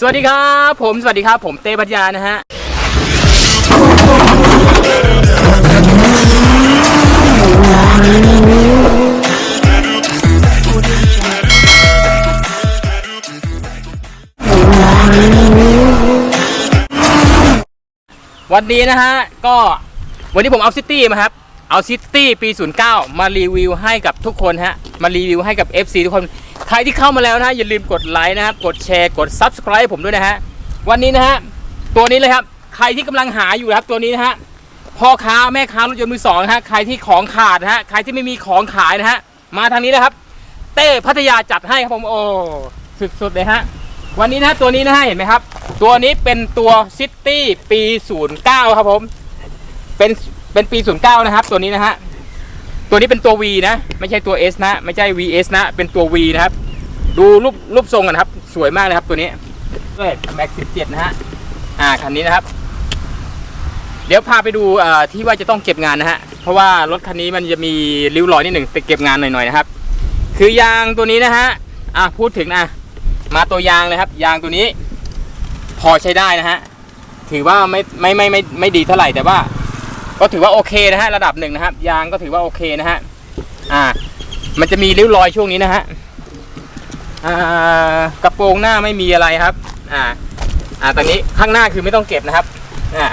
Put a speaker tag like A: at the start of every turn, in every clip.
A: สวัสดีครับ ผมสวัสดีครับผมเต้พัทยานะฮะวันนี้นะฮะก็วันนี้ผมเอาซิตี้มาครับเอาซิตี้ปี 09 มารีวิวให้กับทุกคนฮะมารีวิวให้กับ FC ทุกคน ใครที่เข้ามาแล้วนะอย่าลืมกดไลค์นะครับกดแชร์กด Subscribe ผมด้วยนะฮะวันนี้นะฮะตัวนี้เลยครับใครที่กำลังหาอยู่นะครับตัวนี้นะฮะพ่อค้าแม่ค้ารถยนต์มือสองนะฮะใครที่ของขาดนะฮะใครที่ไม่มีของขายนะฮะมาทางนี้นะครับ เต้พัทยาจัดให้ครับผมโอ้สุดๆเลยฮะวันนี้นะฮะตัวนี้นะฮะเห็นไหมครับ ตัวนี้เป็นตัวซิตี้ปี 09 ครับผม เป็นเป็นปี 09 นะครับ ตัวนี้นะฮะ ตัวนี้เป็นตัว V นะ ไม่ใช่ตัว S นะ ไม่ใช่ VS นะ เป็นตัว V นะครับ ดูรูปรูปทรงกันครับ สวยมากเลยครับตัวนี้ด้วยแม็ก17 นะฮะ อ่า คันนี้นะครับ เดี๋ยวพาไปดูอ่อที่ว่าจะต้องเก็บงานนะฮะ เพราะว่ารถคันนี้มันจะมีริ้วรอยนิดหนึ่งแต่เก็บงานหน่อยๆนะครับ คือยางตัวนี้นะฮะ อะพูดถึงนะ มาตัวยางเลยครับ ยางตัวนี้ พอใช้ได้นะฮะ ถือว่าไม่ไม่ไม่ไม่ไม่ดีเท่าไหร่แต่ว่า ก็ถือว่าโอเคนะฮะระดับหนึ่งนะครับ ยางก็ถือว่าโอเคนะฮะอ่า มันจะมีริ้วรอยช่วงนี้นะฮะอ่ากระโปรงหน้าไม่มีอะไรครับ อ่า อ่าตอนนี้ข้างหน้าคือไม่ต้องเก็บนะครับ อ่า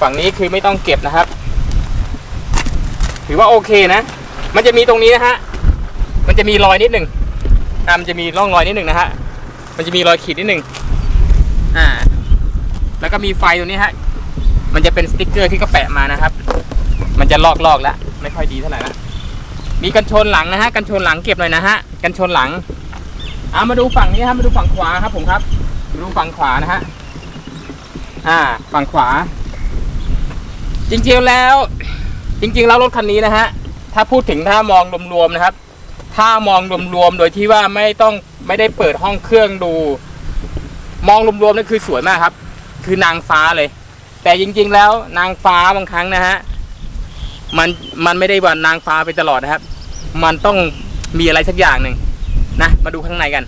A: ฝั่งนี้คือไม่ต้องเก็บนะครับ ถือว่าโอเคนะ มันจะมีตรงนี้นะฮะมันจะมีรอยนิดหนึ่งอ่ามันจะมีร่องรอยนิดหนึ่งนะฮะมันจะมีรอยขีดนิดหนึ่งอ่า แล้วก็มีไฟตรงนี้ฮะ มันจะเป็นสติ๊กเกอร์ที่เขาแปะมานะครับ มันจะลอกลอกแล้วไม่ค่อยดีเท่าไหร่ละมีกันชนหลังนะฮะกันชนหลังเก็บหน่อยนะฮะกันชนหลังเอามาดูฝั่งนี้ครับมาดูฝั่งขวาครับ ผมครับ ดูฝั่งขวานะฮะอ่า ฝั่งขวา จริงๆแล้ว จริง ๆ แล้วรถคันนี้นะฮะถ้าพูดถึงถ้ามองรวมๆนะครับ ถ้ามองรวมๆโดยที่ว่าไม่ต้องไม่ได้เปิดห้องเครื่องดู มองรวมๆนั่นคือสวยมากครับ คือนางฟ้าเลย แต่จริงๆแล้วนางฟ้าบางครั้งนะฮะมันมันไม่ได้ว่านางฟ้าไปตลอดนะครับ มันต้องมีอะไรสักอย่างหนึ่งนะมาดูข้างในกัน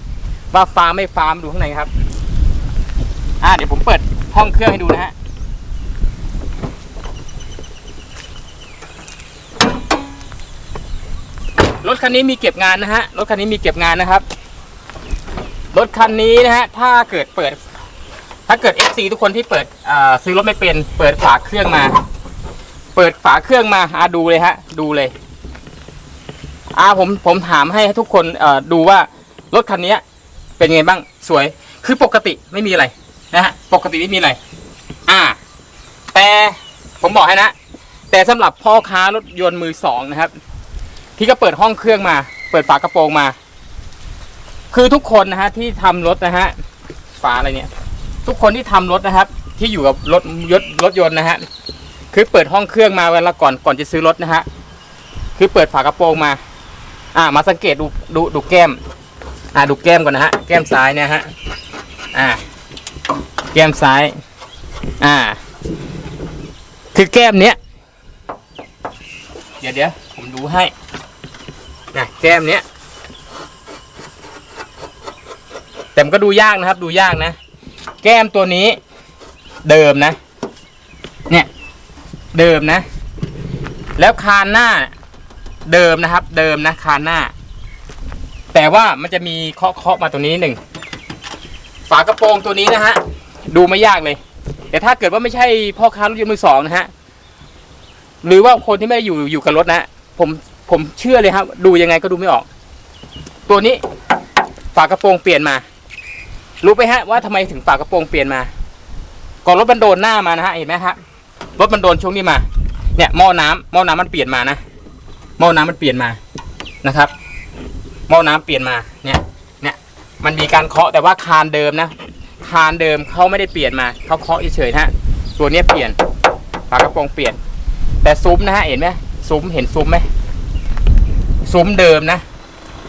A: ว่าฟ้าไม่ฟ้ามาดูข้างในครับ อ่าเดี๋ยวผมเปิดห้องเครื่องให้ดูนะฮะรถคันนี้มีเก็บงานนะฮะรถคันนี้มีเก็บงานนะครับรถคันนี้นะฮะถ้าเกิดเปิด ถ้าเกิด FC ทุกคนที่เปิดซื้อรถไม่เป็น เปิดฝาเครื่องมา เปิดฝาเครื่องมาอาดูเลยฮะ ดูเลยอาผมผมถามให้ทุกคนดูว่ารถคันนี้เป็นไงบ้างสวย คือปกติไม่มีอะไรนะฮะปกติไม่มีอะไรอ่า แต่ผมบอกให้นะ แต่สำหรับพ่อค้ารถยนต์มือสองนะครับ ที่ก็เปิดห้องเครื่องมา เปิดฝากระโปรงมา คือทุกคนนะฮะที่ทำรถนะฮะฝาอะไรเนี่ย ทุกคนที่ทำรถนะครับ ที่อยู่กับรถยศรถยนต์นะฮะคือเปิดห้องเครื่องมาเวลาก่อนก่อนจะซื้อรถนะฮะคือเปิดฝากระโปรงมา อ่า มาสังเกตดูดูดูแก้ม อ่าดูแก้มก่อนนะฮะแก้มซ้ายเนี่ยฮะอ่า แก้มซ้าย อ่า คือแก้มเนี้ยเดี๋ยวเดี๋ยวผมดูให้นะแก้มเนี้ยแต่มันก็ดูยากนะครับ ดูยากนะ แก้มตัวนี้ เดิมนะ เนี่ย เดิมนะ แล้วคานหน้า เดิมนะครับ เดิมนะคานหน้า แต่ว่ามันจะมีเคาะเคาะมาตัวนี้หนึ่งฝากระโปรงตัวนี้นะฮะดูไม่ยากเลย แต่ถ้าเกิดว่าไม่ใช่พ่อค้ารถยนต์มือสองนะฮะหรือว่าคนที่ไม่ได้อยู่อยู่กับรถนะผมผมเชื่อเลยครับ ดูยังไงก็ดูไม่ออก ตัวนี้ ฝากระโปรงเปลี่ยนมา รู้ไหมฮะว่าทำไมถึงฝากระโปรงเปลี่ยนมา ก่อนรถมันโดนหน้ามานะฮะเห็นไหมฮะรถมันโดนช่วงนี้มา เนี่ยหม้อน้ำหม้อน้ำมันเปลี่ยนมานะหม้อน้ำมันเปลี่ยนมานะครับหม้อน้ำเปลี่ยนมาเนี่ยเนี่ยมันมีการเคาะแต่ว่าคานเดิมนะคานเดิมเขาไม่ได้เปลี่ยนมาเขาเคาะเฉยๆนะฮะตัวเนี้ยเปลี่ยนฝากระโปรงเปลี่ยน แต่ซุ้มนะฮะเห็นไหมซุ้มเห็นซุ้มไหมซุ้มเดิมนะ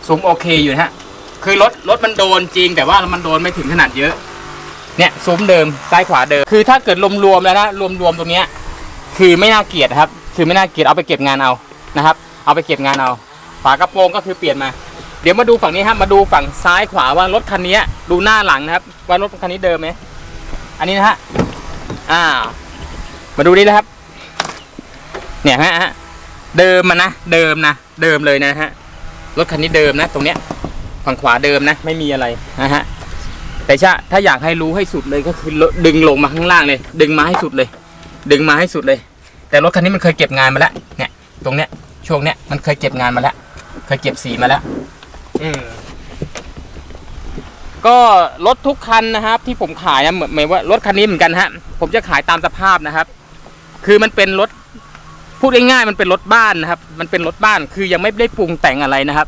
A: ซุ้มโอเคอยู่นะฮะ คือรถรถมันโดนจริง แต่ว่ามันโดนไม่ถึงขนาดเยอะ เนี่ยซุ้มเดิมซ้ายขวาเดิม คือถ้าเกิดรวมๆแล้วนะรวมๆตรงเนี้ย คือไม่น่าเกลียดครับ คือไม่น่าเกลียดเอาไปเก็บงานเอานะครับ เอาไปเก็บงานเอา ฝากระโปรงก็คือเปลี่ยนมา เดี๋ยวมาดูฝั่งนี้ครับมาดูฝั่งซ้ายขวาว่ารถคันนี้ดูหน้าหลังนะครับ ว่ารถคันนี้เดิมไหมอันนี้นะฮะอ่า มาดูนี่นะครับ เนี่ยฮะฮะเดิมมันนะเดิมนะเดิมเลยนะฮะรถคันนี้เดิมนะ ตรงเนี้ย ฝั่งขวาเดิมนะ ไม่มีอะไรนะฮะแต่ถ้าถ้าอยากให้รู้ให้สุดเลยก็คือดึงลงมาข้างล่างเลย ดึงมาให้สุดเลย ดึงมาให้สุดเลย แต่รถคันนี้มันเคยเก็บงานมาแล้วเนี่ย ตรงเนี้ยช่วงเนี้ยมันเคยเก็บงานมาแล้วเคยเก็บสีมาแล้ว อืมก็รถทุกคันนะครับ ที่ผมขายนะเหมือนเหมือนว่ารถคันนี้เหมือนกันฮะ ผมจะขายตามสภาพนะครับ คือมันเป็นรถพูดง่ายๆมันเป็นรถบ้านนะครับ มันเป็นรถบ้านคือยังไม่ได้ปรุงแต่งอะไรนะครับ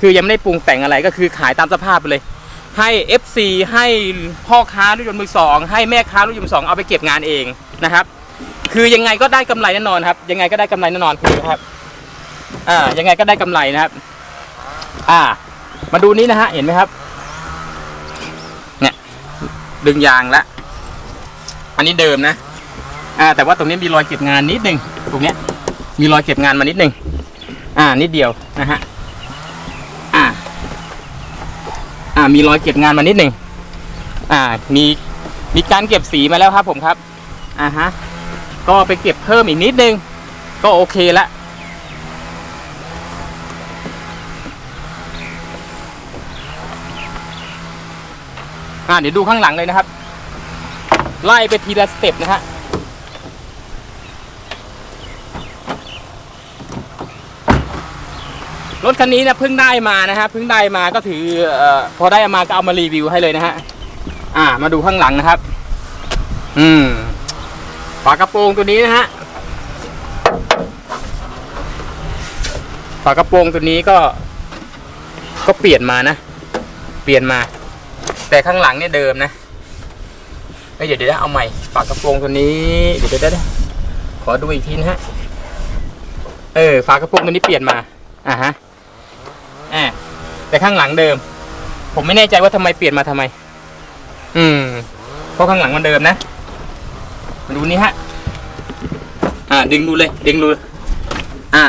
A: คือยังไม่ได้ปรุงแต่งอะไรก็คือขายตามสภาพไปเลย ให้ FC ให้พ่อค้ารถยนต์มือสองให้แม่ค้ารถยนต์มือสองเอาไปเก็บงานเองนะครับ คือยังไงก็ได้กำไรแน่นอนครับ ยังไงก็ได้กำไรแน่นอนคือครับอ่ายังไงก็ได้กำไรนะครับ อ่า มาดูนี้นะฮะเห็นไหมครับ เนี่ยดึงยางละอันนี้เดิมนะอ่าแต่ว่าตรงนี้มีรอยเก็บงานนิดนึงตรงเนี้ยมีรอยเก็บงานมานิดนึงอ่านิดเดียวนะฮะ มีรอยเก็บงานมานิดหนึ่งอ่า มีมีการเก็บสีมาแล้วครับผมครับ อ่าฮะ ก็ไปเก็บเพิ่มอีกนิดนึง ก็โอเคละอ่าเดี๋ยวดูข้างหลังเลยนะครับ ไล่ไปทีละสเต็ปนะฮะ รถคันนี้นะเพิ่งได้มานะฮะเพิ่งได้มาก็ถือเอ่อพอได้มาก็เอามารีวิวให้เลยนะฮะอ่า มาดูข้างหลังนะครับ อืมฝากระโปรงตัวนี้นะฮะฝากระโปรงตัวนี้ก็ ก็เปลี่ยนมานะเปลี่ยนมา แต่ข้างหลังเนี่ยเดิมนะเอ้ยเดี๋ยวเดี๋ยวเอาใหม่ฝากระโปรงตัวนี้เดี๋ยวเดี๋ยวเดี๋ยวขอดูอีกทีนะฮะเออฝากระโปรงตัวนี้เปลี่ยนมาอ่าฮะ อ่าแต่ข้างหลังเดิม ผมไม่แน่ใจว่าทำไมเปลี่ยนมาทำไม อืมเพราะข้างหลังมันเดิมนะมาดูนี่ฮะ อ่า ดึงดูเลย ดึงดู อ่า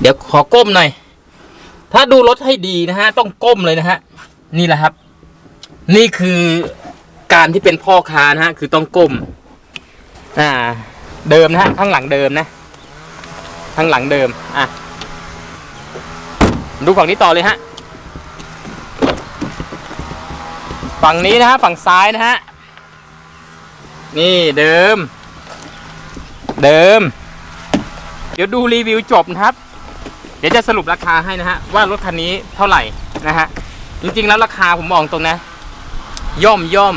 A: เดี๋ยวขอก้มหน่อย ถ้าดูรถให้ดีนะฮะ ต้องก้มเลยนะฮะ นี่แหละครับ นี่คือการที่เป็นพ่อค้านะฮะ คือต้องก้ม อ่า เดิมนะฮะ ข้างหลังเดิมนะ ข้างหลังเดิม อะ ดูฝั่งนี้ต่อเลยฮะ ฝั่งนี้นะฮะ ฝั่งซ้ายนะฮะ นี่เดิม เดิม เดี๋ยวดูรีวิวจบนะครับ เดี๋ยวจะสรุปราคาให้นะฮะ ว่ารถคันนี้เท่าไหร่นะฮะ จริงๆแล้วราคาผมมองตรงนะ ย่อมย่อม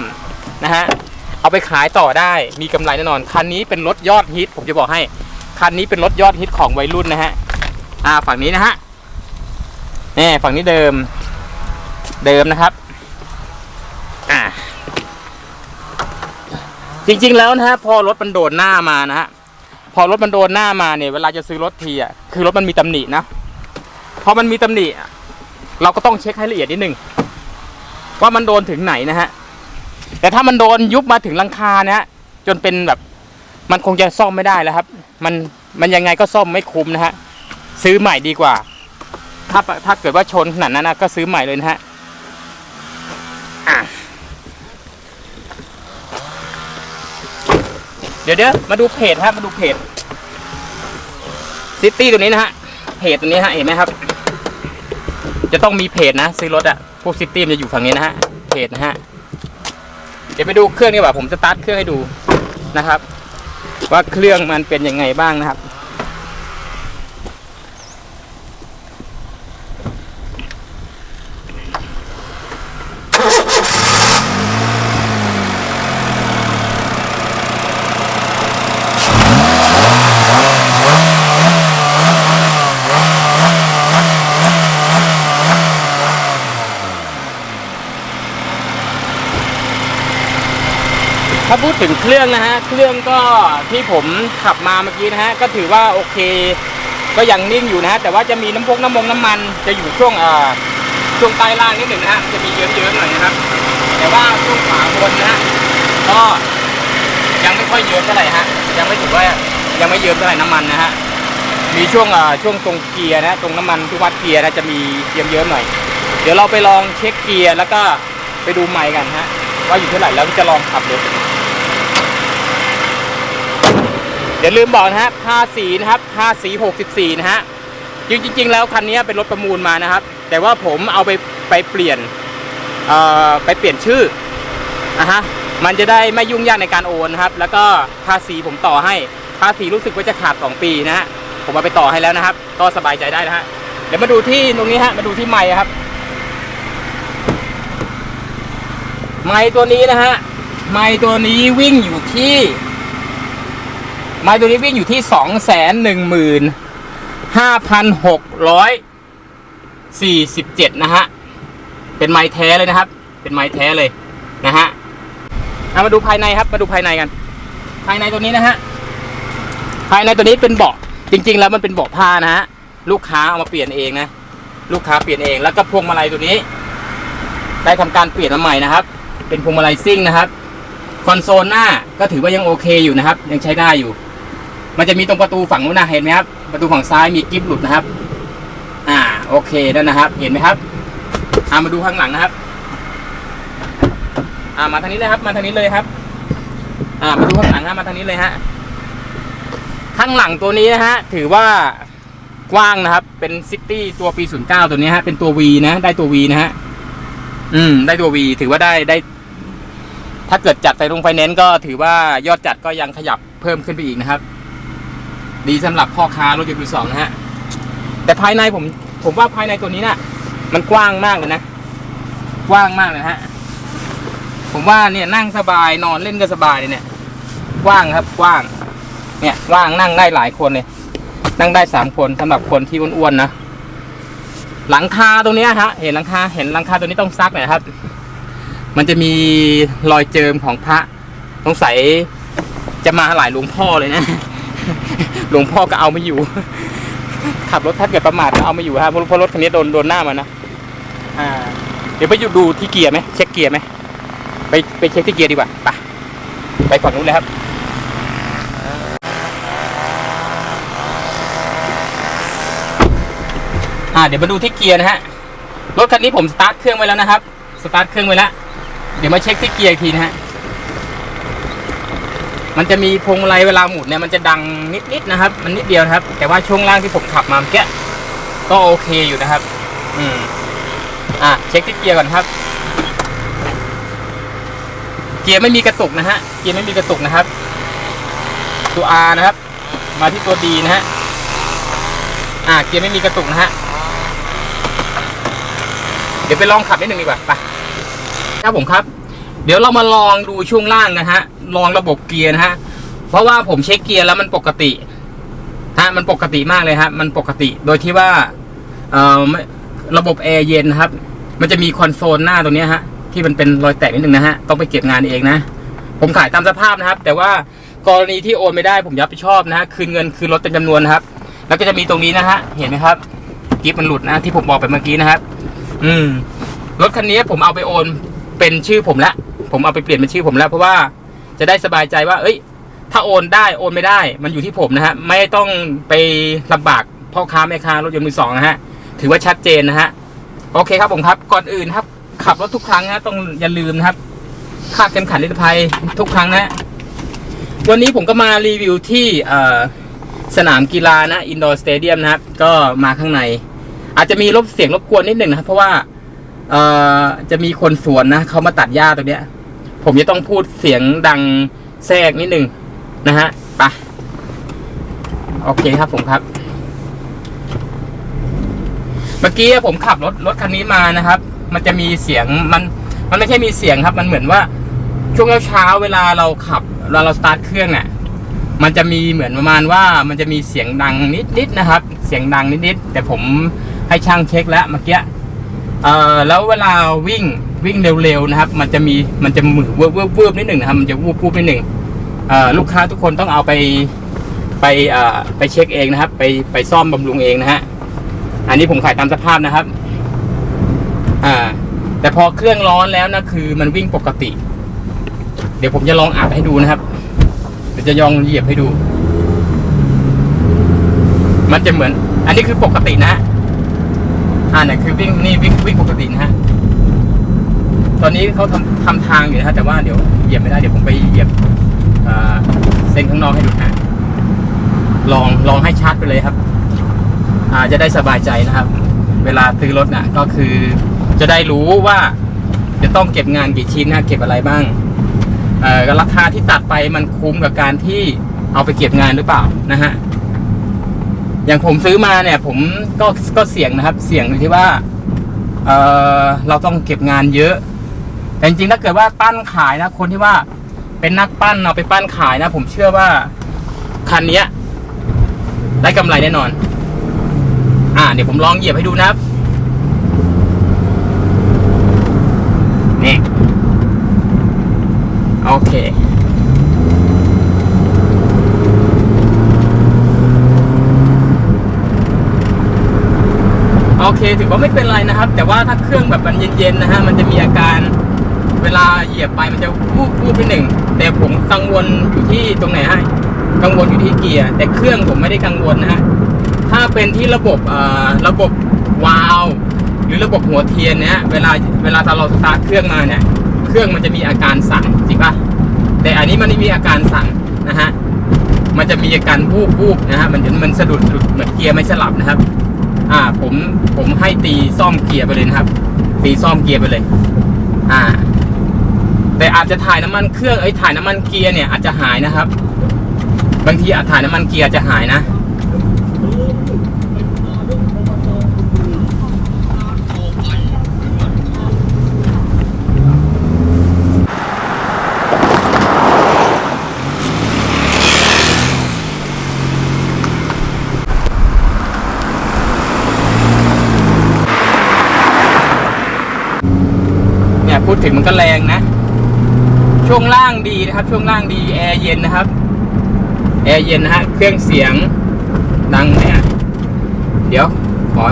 A: นะฮะ เอาไปขายต่อได้มีกำไรแน่นอน คันนี้เป็นรถยอดฮิต ผมจะบอกให้ คันนี้เป็นรถยอดฮิตของวัยรุ่นนะฮะ อ่าฝั่งนี้นะฮะ นี่ฝั่งนี้เดิม เดิมนะครับ อ่าจริง ๆ แล้วนะฮะพอรถมันโดนหน้ามานะฮะพอรถมันโดนหน้ามาเนี่ยเวลาจะซื้อรถทีอะคือรถมันมีตำหนินะพอมันมีตำหนิเราก็ต้องเช็คให้ละเอียดนิดนึงว่ามันโดนถึงไหนนะฮะแต่ถ้ามันโดนยุบมาถึงลังคานะฮะจนเป็นแบบ มันคงจะซ่อมไม่ได้แล้วครับ มันมันยังไงก็ซ่อมไม่คุ้มนะฮะซื้อใหม่ดีกว่า ถ้าถ้าเกิดว่าชนขนาดนั้นนะก็ซื้อใหม่เลยนะฮะอะเดี๋ยวเดี๋ยวมาดูเพจครับมาดูเพจซิตี้ตัวนี้นะฮะเพจตัวนี้ฮะเห็นไหมครับ จะต้องมีเพจนะ ซื้อรถอะพวกซิตี้มันจะอยู่ฝั่งนี้นะฮะเพจนะฮะเดี๋ยวไปดูเครื่องดีกว่าผมสตาร์ทเครื่องให้ดูนะครับ ว่าเครื่องมันเป็นยังไงบ้างนะครับ ถ้าพูดถึงเครื่องนะฮะ เครื่องก็ที่ผมขับมาเมื่อกี้นะฮะ ก็ถือว่าโอเค ก็ยังนิ่งอยู่นะฮะ แต่ว่าจะมีน้ำพกน้ำมงน้ำมัน จะอยู่ช่วงเอ่อช่วงใต้ล่างนิดหนึ่งนะฮะ จะมีเยิ้มๆหน่อยนะครับ แต่ว่าช่วงขวาบนนะฮะ ก็ยังไม่ค่อยเยิ้มเท่าไหร่ฮะ ยังไม่ถือว่ายังไม่เยิ้มเท่าไหร่น้ำมันนะฮะ มีช่วงอ่าช่วงตรงเกียร์นะ ตรงน้ำมันที่วัดเกียร์นะจะมีเยิ้มๆหน่อย เดี๋ยวเราไปลองเช็คเกียร์แล้วก็ไปดูไมค์กันฮะ ว่าอยู่เท่าไหร่แล้วจะลองขับดู อย่าลืมบอกนะฮะภาษีนะครับภาษี64 นะฮะจริง ๆ แล้วคันนี้เป็นรถประมูลมานะครับ แต่ว่าผมเอาไปไปเปลี่ยนเอ่อไปเปลี่ยนชื่อนะฮะมันจะได้ไม่ยุ่งยากในการโอนนะครับ แล้วก็ภาษีผมต่อให้ภาษีรู้สึกว่าจะขาด 2 ปีนะฮะผมเอาไปต่อให้แล้วนะครับ ก็สบายใจได้นะฮะเดี๋ยวมาดูที่ตรงนี้ฮะมาดูที่ไม้ครับ ไม้ตัวนี้นะฮะไม้ตัวนี้วิ่งอยู่ที่ ไม้ตัวนี้วิ่งอยู่ที่สองแสนหนึ่งหมื่นห้าพันหกร้อยสี่สิบเจ็ดนะฮะ เป็นไม้แท้เลยนะครับ เป็นไม้แท้เลยนะฮะเอามาดูภายในครับ มาดูภายในกัน ภายในตัวนี้นะฮะ ภายในตัวนี้เป็นเบาะ จริง ๆ แล้วมันเป็นเบาะผ้านะฮะ ลูกค้าเอามาเปลี่ยนเองนะ ลูกค้าเปลี่ยนเอง แล้วก็พวงมาลัยตัวนี้ ได้ทำการเปลี่ยนมาใหม่นะครับ เป็นพวงมาลัยซิ่งนะครับ คอนโซลหน้าก็ถือว่ายังโอเคอยู่นะครับ ยังใช้ได้อยู่ มันจะมีตรงประตูฝั่งนู้นนะเห็นไหมครับ ประตูฝั่งซ้ายมีกิฟต์หลุดนะครับ อ่า โอเคนั่นนะครับ เห็นไหมครับอามาดูข้างหลังนะครับ อ่ามาทางนี้เลยครับ มาทางนี้เลยครับ อ่ามาดูข้างหลังฮะมาทางนี้เลยฮะข้างหลังตัวนี้นะฮะถือว่ากว้างนะครับ เป็นซิตี้ตัวปี09ตัวนี้ฮะเป็นตัว V นะได้ตัว V นะฮะอืม ได้ตัว V ถือว่าได้ได้ ถ้าเกิดจัดไฟลงไฟแนนซ์ก็ถือว่ายอดจัดก็ยังขยับเพิ่มขึ้นไปอีกนะครับ ดีสำหรับพ่อค้ารถยนต์มือสองนะฮะ แต่ภายในผมผมว่าภายในตัวนี้น่ะ มันกว้างมากเลยนะ กว้างมากเลยฮะ ผมว่าเนี่ยนั่งสบายนอนเล่นก็สบายเลยเนี่ย กว้างครับกว้าง เนี่ยว่างนั่งได้หลายคนเลย นั่งได้สามคนสำหรับคนที่อ้วนๆนะ หลังคาตรงนี้ฮะ เห็นหลังคาเห็นหลังคาตัวนี้ต้องซักหน่อยครับ มันจะมีรอยเจิมของพระสงสัยจะมาหลายหลวงพ่อเลยนะ หลวงพ่อก็เอาไม่อยู่ ขับรถถ้าเกิดประมาทก็เอาไม่อยู่ครับเพราะเพราะรถคันนี้โดนโดนหน้ามันนะอ่า เดี๋ยวไปอยู่ดูที่เกียร์ไหมเช็คเกียร์ไหมไปไปเช็คที่เกียร์ดีกว่าไปไปฝั่งนู้นเลยครับอ่าเดี๋ยวมาดูที่เกียร์นะฮะ รถคันนี้ผมสตาร์ทเครื่องไว้แล้วนะครับ สตาร์ทเครื่องไว้แล้ว เดี๋ยวมาเช็คที่เกียร์อีกทีนะฮะ มันจะมีพวงมาลัยเวลาหมุนเนี่ยมันจะดังนิดๆนะครับ มันนิดเดียวนะครับ แต่ว่าช่วงล่างที่ผมขับมาเมื่อกี้ก็โอเคอยู่นะครับ อืม อะเช็คที่เกียร์ก่อนครับ เกียร์ไม่มีกระตุกนะฮะ เกียร์ไม่มีกระตุกนะครับ ตัว R นะครับ มาที่ตัว D นะฮะ อ่าเกียร์ไม่มีกระตุกนะฮะ เดี๋ยวไปลองขับนิดหนึ่งดีกว่า ไปครับผมครับ เดี๋ยวเรามาลองดูช่วงล่างนะฮะ ลองระบบเกียร์นะฮะ เพราะว่าผมเช็คเกียร์แล้วมันปกติฮะมันปกติมากเลยฮะมันปกติโดยที่ว่าเอ่อระบบแอร์เย็นครับ มันจะมีคอนโซลหน้าตรงนี้ฮะที่มันเป็นรอยแตกนิดนึงนะฮะต้องไปเก็บงานเองนะ ผมขายตามสภาพนะครับ แต่ว่ากรณีที่โอนไม่ได้ผมรับผิดชอบนะฮะคืนเงินคืนรถเต็มจำนวนนะครับ แล้วก็จะมีตรงนี้นะฮะเห็นไหมครับกิฟมันหลุดนะที่ผมบอกไปเมื่อกี้นะครับ อืมรถคันนี้ผมเอาไปโอนเป็นชื่อผมละผมเอาไปเปลี่ยนเป็นชื่อผมแล้วเพราะว่า จะได้สบายใจว่า เอ้ย ถ้าโอนได้โอนไม่ได้ มันอยู่ที่ผมนะฮะ ไม่ต้องไปลำบากพ่อค้าแม่ค้ารถยนต์มือสองนะฮะ ถือว่าชัดเจนนะฮะ โอเคครับผมครับ ก่อนอื่นครับ ขับรถทุกครั้งนะต้องอย่าลืมนะครับคาดเข็มขัดนิรภัยทุกครั้งนะ วันนี้ผมก็มารีวิวที่สนามกีฬานะอินดอร์สเตเดียมนะครับ ก็มาข้างใน อาจจะมีรบเสียงรบกวนนิดหนึ่งนะครับ เพราะว่าจะมีคนสวนนะเขามาตัดหญ้าตรงเนี้ย ผมจะต้องพูดเสียงดังแทรกนิดหนึ่งนะฮะไปโอเคครับผมครับ เมื่อกี้ผมขับรถรถคันนี้มานะครับ มันจะมีเสียงมัน มันไม่ใช่มีเสียงครับ มันเหมือนว่าช่วงเช้าเวลาเราขับเวลาเราสตาร์ทเครื่องเนี่ยมันจะมีเหมือนประมาณว่ามันจะมีเสียงดังนิดๆนะครับ เสียงดังนิดๆแต่ผมให้ช่างเช็คแล้วเมื่อกี้เอ่อแล้วเวลาวิ่ง วิ่งเร็วๆนะครับ มันจะมีมันจะมือเวิร์บเวิร์บเวิร์บนิดหนึ่งนะครับ มันจะวูบวูบนิดหนึ่งลูกค้าทุกคนต้องเอาไปไปไปเช็คเองนะครับ ไปไปซ่อมบำรุงเองนะฮะอันนี้ผมขายตามสภาพนะครับ อ่า แต่พอเครื่องร้อนแล้วนะคือ มันวิ่งปกติ เดี๋ยวผมจะลองอัดให้ดูนะครับเดี๋ยวจะยองเหยียบให้ดู มันจะเหมือน อันนี้คือปกตินะฮะอ่าเนี่ยคือวิ่งนี่วิ่งวิ่งปกตินะฮะ ตอนนี้เขาทำทำทางอยู่นะฮะแต่ว่าเดี๋ยวเหยียบไม่ได้เดี๋ยวผมไปเหยียบเส้นข้างนอกให้ดูนะฮะลองลองให้ชัดไปเลยครับอาจะได้สบายใจนะครับ เวลาซื้อรถน่ะก็คือจะได้รู้ว่าจะต้องเก็บงานกี่ชิ้นนะเก็บอะไรบ้างราคาที่ตัดไปมันคุ้มกับการที่เอาไปเก็บงานหรือเปล่านะฮะอย่างผมซื้อมาเนี่ย ผมก็ก็เสี่ยงนะครับ เสี่ยงที่ว่าเเราต้องเก็บงานเยอะ แต่จริงๆถ้าเกิดว่าปั้นขายนะ คนที่ว่าเป็นนักปั้นเอาไปปั้นขายนะ ผมเชื่อว่าคันเนี้ย ได้กำไรแน่นอน อ่า เดี๋ยวผมลองเหยียบให้ดูนะครับนี่โอเคโอเคถือว่าไม่เป็นไรนะครับ แต่ว่าถ้าเครื่องแบบมันเย็นๆนะฮะมันจะมีอาการ เวลาเหยียบไปมันจะวูบวูบไปหนึ่ง แต่ผมกังวลอยู่ที่ตรงไหนฮะกังวลอยู่ที่เกียร์ แต่เครื่องผมไม่ได้กังวลนะฮะถ้าเป็นที่ระบบเอ่อระบบวาล์วหรือระบบหัวเทียนเนี่ยเวลาเวลาเราสตาร์ทเครื่องมาเนี่ยเครื่องมันจะมีอาการสั่นจริงปะแต่อันนี้มันไม่มีอาการสั่นนะฮะมันจะมีอาการวูบวูบนะฮะมันมันสะดุดหลุดเหมือนเกียร์ไม่สลับนะครับ อ่าผมผมให้ตีซ่อมเกียร์ไปเลยนะครับ ตีซ่อมเกียร์ไปเลย อ่า แต่อาจจะถ่ายน้ำมันเครื่องเอ้ถ่ายน้ำมันเกียร์เนี่ยอาจจะหายนะครับ บางทีอาจถ่ายน้ำมันเกียร์จะหายนะ เนี่ยพูดถึงมันก็แรงนะ ช่วงล่างดีนะครับ ช่วงล่างดีแอร์เย็นนะครับแอร์เย็นนะฮะเครื่องเสียงดังเนี่ยเดี๋ยวขอ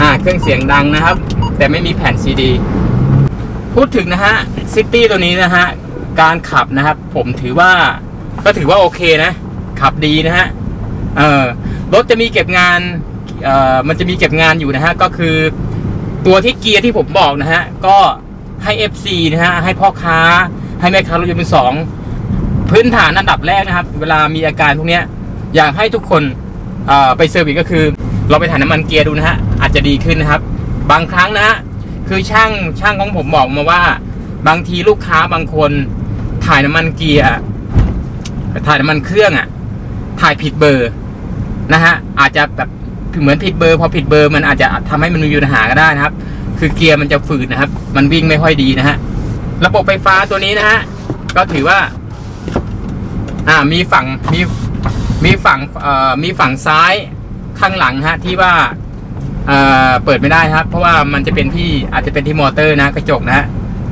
A: อ่าเครื่องเสียงดังนะครับ แต่ไม่มีแผ่นซีดีพูดถึงนะฮะซิตี้ตัวนี้นะฮะการขับนะครับ ผมถือว่าก็ถือว่าโอเคนะ ขับดีนะฮะเออรถจะมีเก็บงานเอ่อมันจะมีเก็บงานอยู่นะฮะก็คือตัวที่เกียร์ที่ผมบอกนะฮะก็ ให้ FC นะฮะให้พ่อค้า ให้แม่ค้ารถยนต์มือสองพื้นฐานอันดับแรกนะครับ เวลามีอาการพวกนี้อยากให้ทุกคนไปเซอร์วิสก็คือเราไปถ่ายน้ำมันเกียร์ดูนะฮะอาจจะดีขึ้นนะครับ บางครั้งนะฮะคือช่างช่างของผมบอกมาว่า บางทีลูกค้าบางคน ถ่ายน้ำมันเกียร์ถ่ายน้ำมันเครื่องอะ ถ่ายผิดเบอร์นะฮะอาจจะแบบเหมือนผิดเบอร์ พอผิดเบอร์มันอาจจะทำให้มันมีปัญหาก็ได้นะครับ คือเกียร์มันจะฝืดนะครับ มันวิ่งไม่ค่อยดีนะฮะ ระบบไฟฟ้าตัวนี้นะฮะ ก็ถือว่า อ่า มีฝั่ง มี มีฝั่ง เอ่อ มีฝั่งซ้ายข้างหลังฮะ ที่ว่า เอ่อ เปิดไม่ได้ครับ เพราะว่ามันจะเป็นที่ อาจจะเป็นที่มอเตอร์นะ กระจกนะฮะ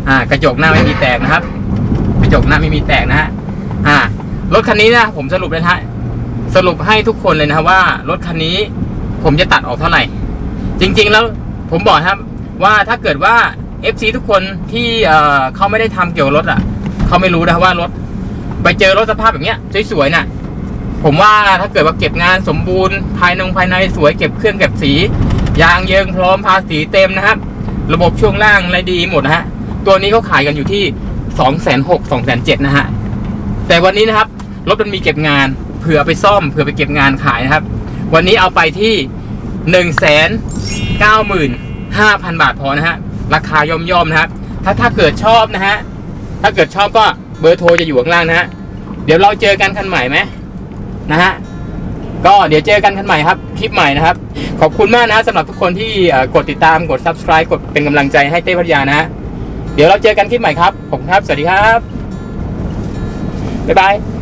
A: อ่า กระจกหน้าไม่มีแตกนะครับ กระจกหน้าไม่มีแตกนะฮะ อ่า รถคันนี้นะ ผมสรุปเลยนะฮะ สรุปให้ทุกคนเลยนะครับว่า รถคันนี้ ผมจะตัดออกเท่าไหร่ จริง ๆ แล้ว ผมบอกครับ ว่าถ้าเกิดว่า FC ทุกคนที่เขาไม่ได้ทำเกี่ยวกับรถอะเขาไม่รู้นะว่ารถ ไปเจอรถสภาพแบบเนี้ยสวยๆน่ะ ผมว่าถ้าเกิดว่าเก็บงานสมบูรณ์ภายในภายในสวยเก็บเครื่องเก็บสี ยางเยิงพร้อมภาษีเต็มนะครับ ระบบช่วงล่างอะไรดีหมดนะฮะตัวนี้เขาขายกันอยู่ที่สองแสนหกสองแสนเจ็ดนะฮะแต่วันนี้นะครับรถมันมีเก็บงานเผื่อไปซ่อมเผื่อไปเก็บงานขายนะครับ วันนี้เอาไปที่หนึ่งแสนเก้าหมื่น ห้าพันบาทพอนะฮะ ราคาย่อมย่อมนะครับ ถ้าถ้าเกิดชอบนะฮะ ถ้าเกิดชอบก็เบอร์โทรจะอยู่ข้างล่างนะฮะ เดี๋ยวเราเจอกันคันใหม่ไหมนะฮะ ก็เดี๋ยวเจอกันคันใหม่ครับ คลิปใหม่นะครับ ขอบคุณมากนะสำหรับทุกคนที่กดติดตาม กด subscribe กดเป็นกำลังใจให้เต้พัทยานะเดี๋ยวเราเจอกันคลิปใหม่ครับขอบคุณครับ สวัสดีครับ บ๊ายบาย